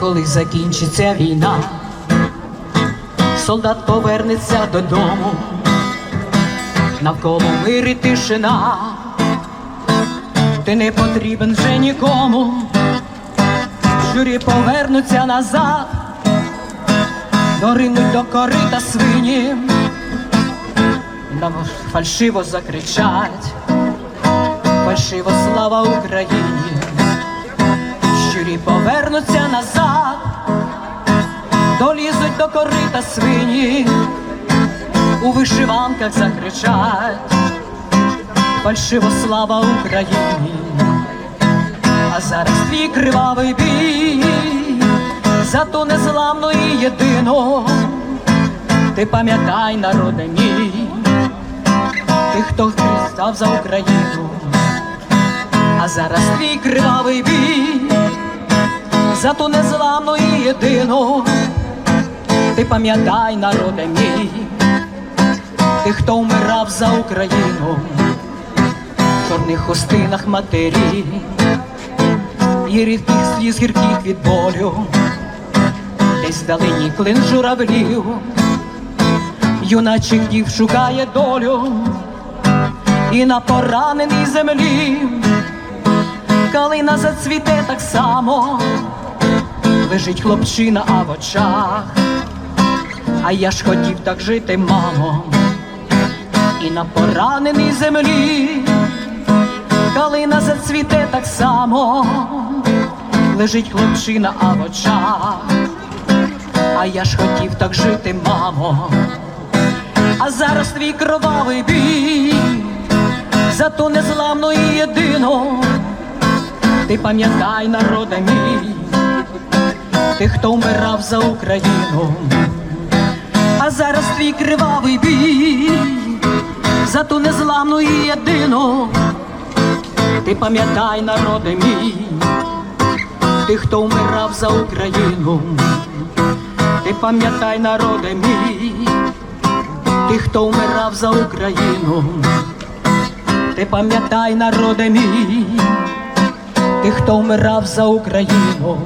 коли закінчиться війна, солдат повернеться додому, навколо мир і тишина, ти не потрібен вже нікому, журі повернуться назад, доринуть до корита свині, нам фальшиво закричать, фальшиво слава Україні щурі повернуться назад, долізуть до корита свині, у вишиванках закричать, фальшиво слава Україні, а зараз твій кривавий бій, за ту незламну і єдину, ти пам'ятай, народе мій, ти, хто став за Україну. А зараз твій кривавий бій за ту незламну і єдину, ти пам'ятай, народе мій, ти, хто вмирав за Україну, в чорних хустинах матері, і рідких сліз гірких від болю, десь вдалині клин журавлів, юначих дів шукає долю, і на пораненій землі. Калина зацвіте так само, лежить хлопчина, а в очах, а я ж хотів так жити, мамо, і на пораненій землі, калина зацвіте так само, лежить хлопчина, а в очах, а я ж хотів так жити, мамо, а зараз твій кровавий бій, за ту незламну і єдину. Ти пам'ятай, народе мій, ти, хто вмирав за Україну, а зараз твій кривавий бій, за ту незламну і єдину, ти пам'ятай, народе мій, ти, хто вмирав за Україну, ти пам'ятай, народе мій, ти, хто вмирав за Україну, ти пам'ятай, народе мій. Ти, хто вмирав за Україну,